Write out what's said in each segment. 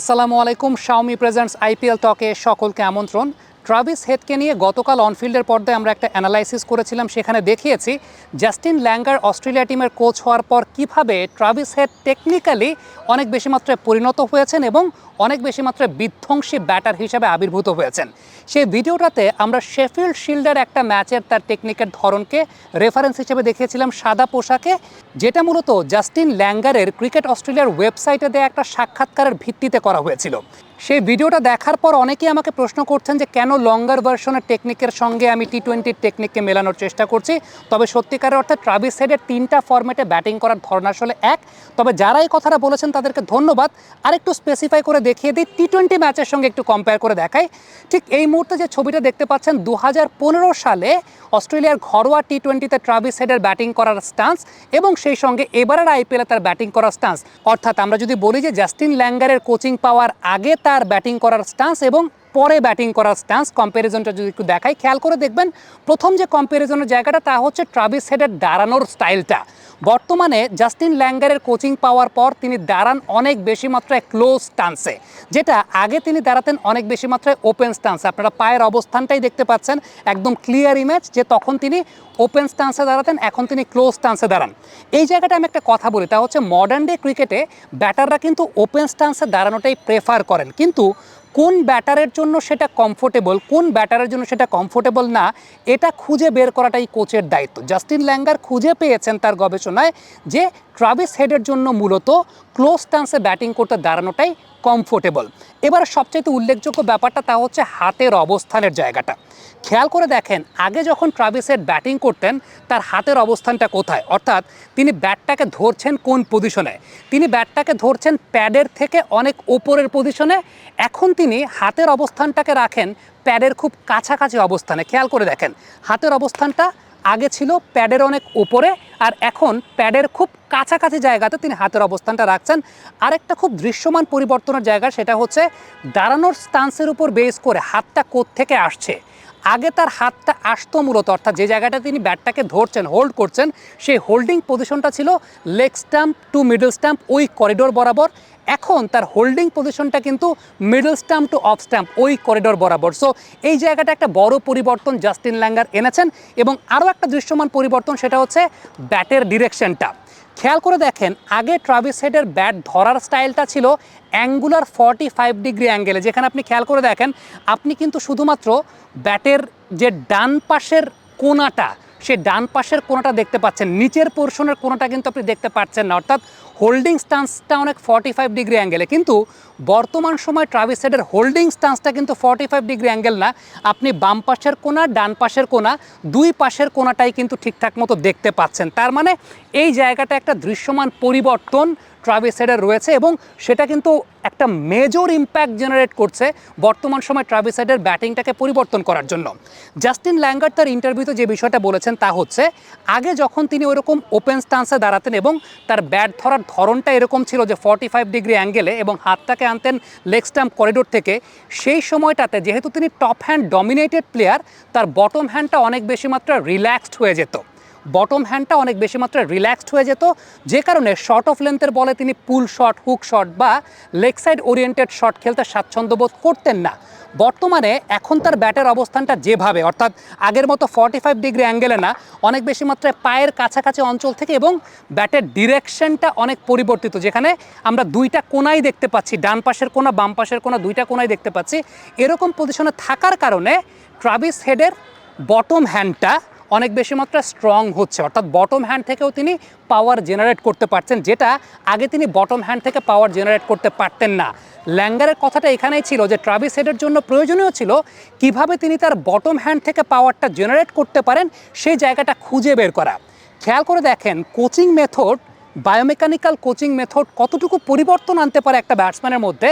আসসালামু আলাইকুম Xiaomi presents IPL টকে সকলকে আমন্ত্রণ। ট্রাভিস হেডকে নিয়ে গতকাল অনফিল্ডের পর্দায় আমরা একটা অ্যানালাইসিস করেছিলাম, সেখানে দেখিয়েছি জাস্টিন ল্যাঙ্গার অস্ট্রেলিয়া টিমের কোচ হওয়ার পর কীভাবে ট্রাভিস হেড টেকনিক্যালি অনেক বেশি মাত্রায় পরিণত হয়েছেন এবং অনেক বেশি মাত্রায় বিধ্বংসী ব্যাটার হিসেবে আবির্ভূত হয়েছেন। সেই ভিডিওটাতে আমরা শেফিল্ড শিল্ডের একটা ম্যাচের তার টেকনিকের ধরনকে রেফারেন্স হিসেবে দেখিয়েছিলাম, সাদা পোশাকে। যেটা মূলত জাস্টিন ল্যাঙ্গারের ক্রিকেট অস্ট্রেলিয়ার ওয়েবসাইটে দেওয়া একটা সাক্ষাৎকারের ভিত্তিতে করা হয়েছিল। সেই ভিডিওটা দেখার পর অনেকেই আমাকে প্রশ্ন করছেন যে কেন লঙ্গার ভার্সনের টেকনিকের সঙ্গে আমি টি টোয়েন্টির টেকনিককে মেলানোর চেষ্টা করছি? তবে সত্যিকারের অর্থে ট্রাভিস হেডের তিনটা ফরম্যাটে ব্যাটিং করার ধরন আসলে এক। তবে যারা এই কথাটা বলেছেন তাদেরকে ধন্যবাদ। আরেকটু স্পেসিফাই করে দেখিয়ে দিই টি টোয়েন্টি ম্যাচের সঙ্গে একটু কম্পেয়ার করে দেখাই। ঠিক এই মুহূর্তে যে ছবিটা দেখতে পাচ্ছেন দু হাজার পনেরো সালে অস্ট্রেলিয়ার ঘরোয়া টি টোয়েন্টিতে ট্রাভিস হেডের ব্যাটিং করার স্টান্স এবং সেই সঙ্গে এবারের আইপিএলে তার ব্যাটিং করার স্টান্স অর্থাৎ আমরা যদি বলি যে জাস্টিন ল্যাঙ্গারের কোচিং পাওয়ার আগে তার ব্যাটিং করার স্টান্স এবং পরে ব্যাটিং করার স্ট্যান্স কম্প্যারিজনটা যদি একটু দেখাই, খেয়াল করে দেখবেন প্রথম যে কম্প্যারিজনের জায়গাটা, তা হচ্ছে ট্রাভিস হেডের দাঁড়ানোর স্টাইলটা বর্তমানে জাস্টিন ল্যাঙ্গারের কোচিং পাওয়ার পর তিনি দাঁড়ান অনেক বেশি মাত্রায় ক্লোজ স্টান্সে যেটা আগে তিনি দাঁড়াতেন অনেক বেশি মাত্রায় ওপেন স্টান্সে আপনারা পায়ের অবস্থানটাই দেখতে পাচ্ছেন, একদম ক্লিয়ার ইমেজ যে তখন তিনি ওপেন স্টান্সে দাঁড়াতেন, এখন তিনি ক্লোজ স্টান্সে দাঁড়ান। এই জায়গাটা আমি একটা কথা বলি, তা হচ্ছে মডার্ন ডে ক্রিকেটে ব্যাটাররা কিন্তু ওপেন স্টান্সে দাঁড়ানোটাই প্রেফার করেন। কিন্তু কোন ব্যাটারের জন্য সেটা কমফোর্টেবল কোন ব্যাটারের জন্য সেটা কমফোর্টেবল না, এটা খুঁজে বের করাটাই কোচের দায়িত্ব। জাস্টিন ল্যাঙ্গার খুঁজে পেয়েছেন তার গবেষণায় যে ট্রাভিস হেডের জন্য মূলত ক্লোজ স্টান্সে ব্যাটিং করতে দাঁড়ানোটাই কমফোর্টেবল এবার সবচাইতে উল্লেখযোগ্য ব্যাপারটা তা হচ্ছে হাতের অবস্থানের জায়গাটা। খেয়াল করে দেখেন, আগে যখন ট্রাভিস হেড ব্যাটিং করতেন, তার হাতের অবস্থানটা কোথায়? অর্থাৎ তিনি ব্যাটটাকে ধরছেন কোন পজিশনে তিনি ব্যাটটাকে ধরছেন প্যাডের থেকে অনেক ওপরের পজিশনে এখন তিনি হাতের অবস্থানটাকে রাখেন প্যাডের খুব কাছাকাছি অবস্থানে। খেয়াল করে দেখেন, হাতের অবস্থানটা আগে ছিল প্যাডের অনেক উপরে আর এখন প্যাডের খুব কাছাকাছি জায়গাতে তিনি হাতের অবস্থানটা রাখছেন। আরেকটা খুব দৃশ্যমান পরিবর্তনের জায়গা সেটা হচ্ছে দাঁড়ানোর স্টান্সের উপর বেস করে হাতটা থেকে আসছে। আগে তার হাতটা আসতো মূলত, অর্থাৎ যে জায়গাটা তিনি ব্যাটটাকে ধরছেন হোল্ড করছেন, সেই হোল্ডিং পজিশনটা ছিল leg stump to middle stump ওই করিডোর বরাবর। এখন তার হোল্ডিং পজিশনটা কিন্তু middle stump to off stump ওই করিডোর বরাবর। সো এই জায়গাটা একটা বড় পরিবর্তন জাস্টিন ল্যাঙ্গার এনেছেন এবং আরও একটা দৃশ্যমান পরিবর্তন সেটা হচ্ছে ব্যাটের ডিরেকশনটা খেয়াল করে দেখেন, আগে ট্রাভিস হেডের ব্যাট ধরার স্টাইলটা ছিল অ্যাঙ্গুলার ফর্টি ফাইভ ডিগ্রি অ্যাঙ্গেলে যেখানে আপনি খেয়াল করে দেখেন, আপনি কিন্তু শুধুমাত্র ব্যাটের যে ডান পাশের কোনাটা সে ডান পাশের কোনাটা দেখতে পাচ্ছেন। নিচের পোর্শনের কোনাটা কিন্তু আপনি দেখতে পাচ্ছেন না। অর্থাৎ হোল্ডিং স্টান্সটা অনেক ফর্টি ফাইভ ডিগ্রি অ্যাঙ্গেলে কিন্তু বর্তমান সময় ট্রাভিস হেডের হোল্ডিং স্টান্সটা কিন্তু ফর্টি ফাইভ ডিগ্রি অ্যাঙ্গেল না। আপনি বাম পাশের কোনা ডান পাশের কোনা দুই পাশের কোনাটাই কিন্তু ঠিকঠাক মতো দেখতে পাচ্ছেন। তার মানে এই জায়গাটা একটা দৃশ্যমান পরিবর্তন। ট্রাভিস রয়েছে এবং সেটা কিন্তু একটা মেজর ইম্প্যাক্ট জেনারেট করছে বর্তমান সময় ট্রাভিস ব্যাটিংটাকে পরিবর্তন করার জন্য। জাস্টিন ল্যাঙ্গার তার ইন্টারভিউতে যে বিষয়টা বলেছেন তা হচ্ছে, আগে যখন তিনি ওইরকম ওপেন স্টান্সে দাঁড়াতেন এবং তার ব্যাট ধরার ধরনটা এরকম ছিল যে ফর্টি ফাইভ ডিগ্রি অ্যাঙ্গেলে এবং হাতটাকে আনতেন লেগ স্ট্যাম্প করিডোর থেকে, সেই সময়টাতে যেহেতু তিনি টপ হ্যান্ড ডমিনেটেড প্লেয়ার তার বটম হ্যান্ডটা অনেক বেশি মাত্রা রিল্যাক্সড হয়ে যেত। বটম হ্যান্ডটা অনেক বেশি মাত্রায় রিল্যাক্সড হয়ে যেত। যে কারণে শর্ট অফ লেন্থের বলে তিনি পুল শট হুক শট বা লেগ সাইড ওরিয়েন্টেড শট খেলতে স্বাচ্ছন্দ্য বোধ করতেন না। বর্তমানে এখন তার ব্যাটের অবস্থানটা যেভাবে, অর্থাৎ আগের মতো ফর্টি ফাইভ ডিগ্রি অ্যাঙ্গেলে না, অনেক বেশি মাত্রায় পায়ের কাছাকাছি অঞ্চল থেকে এবং ব্যাটের ডিরেকশনটা অনেক পরিবর্তিত, যেখানে আমরা দুইটা কোনাই দেখতে পাচ্ছি, ডান পাশের কোনা বাম পাশের কোনা দুইটা কোনাই দেখতে পাচ্ছি। এরকম পজিশনে থাকার কারণে ট্রাভিস হেডের বটম হ্যান্ডটা অনেক বেশি মাত্রা স্ট্রং হচ্ছে। অর্থাৎ বটম হ্যান্ড থেকেও তিনি পাওয়ার জেনারেট করতে পারছেন, যেটা আগে তিনি বটম হ্যান্ড থেকে পাওয়ার জেনারেট করতে পারতেন না। ল্যাঙ্গারের কথাটা এখানেই ছিল যে ট্রাভিস হেডের জন্য প্রয়োজনীয় ছিল কীভাবে তিনি তার বটম হ্যান্ড থেকে পাওয়ারটা জেনারেট করতে পারেন, সেই জায়গাটা খুঁজে বের করা। খেয়াল করে দেখেন coaching method biomechanical coaching method কতটুকু পরিবর্তন আনতে পারে একটা ব্যাটসম্যানের মধ্যে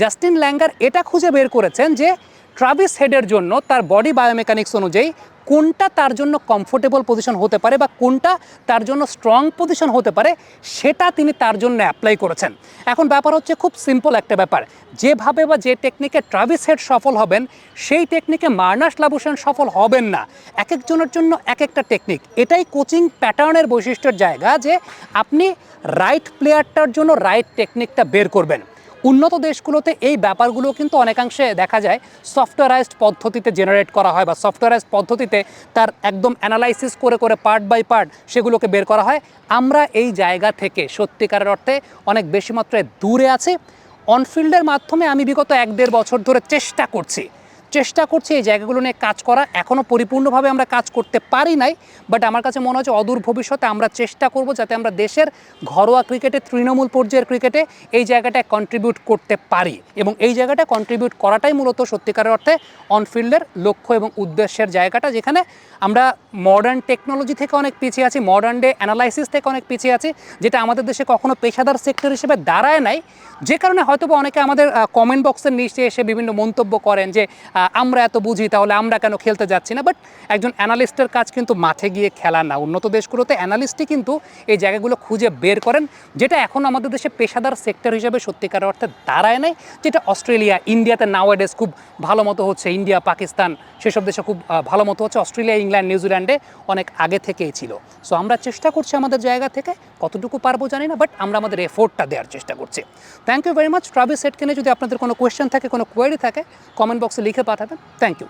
জাস্টিন ল্যাঙ্গার এটা খুঁজে বের করেছেন যে ট্রাভিস হেডের জন্য তার বডি বায়োমেকানিক্স অনুযায়ী কোনটা তার জন্য কমফোর্টেবল পজিশন হতে পারে বা কোনটা তার জন্য স্ট্রং পজিশন হতে পারে, সেটা তিনি তার জন্য অ্যাপ্লাই করেছেন। এখন ব্যাপার হচ্ছে খুব সিম্পল একটা ব্যাপার। যেভাবে বা যে টেকনিকে ট্রাভিস হেড সফল হবেন, সেই টেকনিকে মার্নাস লাবুসেন সফল হবেন না। এক একজনের জন্য এক একটা টেকনিক এটাই কোচিং প্যাটার্নের বৈশিষ্ট্যের জায়গা যে আপনি রাইট প্লেয়ারটার জন্য রাইট টেকনিকটা বের করবেন। উন্নত দেশগুলোতে এই ব্যাপারগুলো কিন্তু অনেকাংশে দেখা যায় সফটওয়্যারাইজড পদ্ধতিতে জেনারেট করা হয় বা সফটওয়্যারাইজড পদ্ধতিতে তার একদম অ্যানালাইসিস করে করে পার্ট বাই পার্ট সেগুলোকে বের করা হয়। আমরা এই জায়গা থেকে সত্যিকারের অর্থে অনেক বেশি মাত্রায় দূরে আছি। অনফিল্ডের মাধ্যমে আমি বিগত এক দেড় বছর ধরে চেষ্টা করছি। চেষ্টা করছি এই জায়গাগুলো নিয়ে কাজ করা। এখনও পরিপূর্ণভাবে আমরা কাজ করতে পারি নাই বাট আমার কাছে মনে হচ্ছে অদূর ভবিষ্যতে আমরা চেষ্টা করব যাতে আমরা দেশের ঘরোয়া ক্রিকেটে, তৃণমূল পর্যায়ের ক্রিকেটে এই জায়গাটায় কন্ট্রিবিউট করতে পারি। এবং এই জায়গাটা কন্ট্রিবিউট করাটাই মূলত সত্যিকারের অর্থে অনফিল্ডের লক্ষ্য এবং উদ্দেশ্যের জায়গাটা, যেখানে আমরা মডার্ন টেকনোলজি থেকে অনেক পিছিয়ে আছি মডার্ন ডে অ্যানালাইসিস থেকে অনেক পিছিয়ে আছি, যেটা আমাদের দেশে কখনো পেশাদার সেক্টর হিসেবে দাঁড়ায় নাই। যে কারণে হয়তো অনেকে আমাদের কমেন্ট বক্সের নিচে এসে বিভিন্ন মন্তব্য করেন যে আমরা এত বুঝি, তাহলে আমরা কেন খেলতে যাচ্ছি না? বাট একজন অ্যানালিস্টের কাজ কিন্তু মাঠে গিয়ে খেলা না। উন্নত দেশগুলোতে অ্যানালিস্টই কিন্তু এই জায়গাগুলো খুঁজে বের করেন, যেটা এখন আমাদের দেশে পেশাদার সেক্টর হিসেবে সত্যিকার অর্থে দাঁড়ায় নাই, যেটা অস্ট্রেলিয়া, ইন্ডিয়াতে নাওয়াডেস খুব ভালো মতো হচ্ছে, ইন্ডিয়া, পাকিস্তান, সেসব দেশে খুব ভালো মতো হচ্ছে, অস্ট্রেলিয়া, ইংল্যান্ড, নিউজিল্যান্ডে অনেক আগে থেকেই ছিল। সো আমরা চেষ্টা করছি আমাদের জায়গা থেকে, কতটুকু পারব জানি না বাট আমরা আমাদের এফোর্টটা দেওয়ার চেষ্টা করছি। Thank you very much travel সেটকে নিয়ে যদি আপনাদের কোনো কোয়েশ্চেন থাকে, কোনো কোয়েরি থাকে কমেন্ট বক্সে লিখে পাঠাবেন। Thank you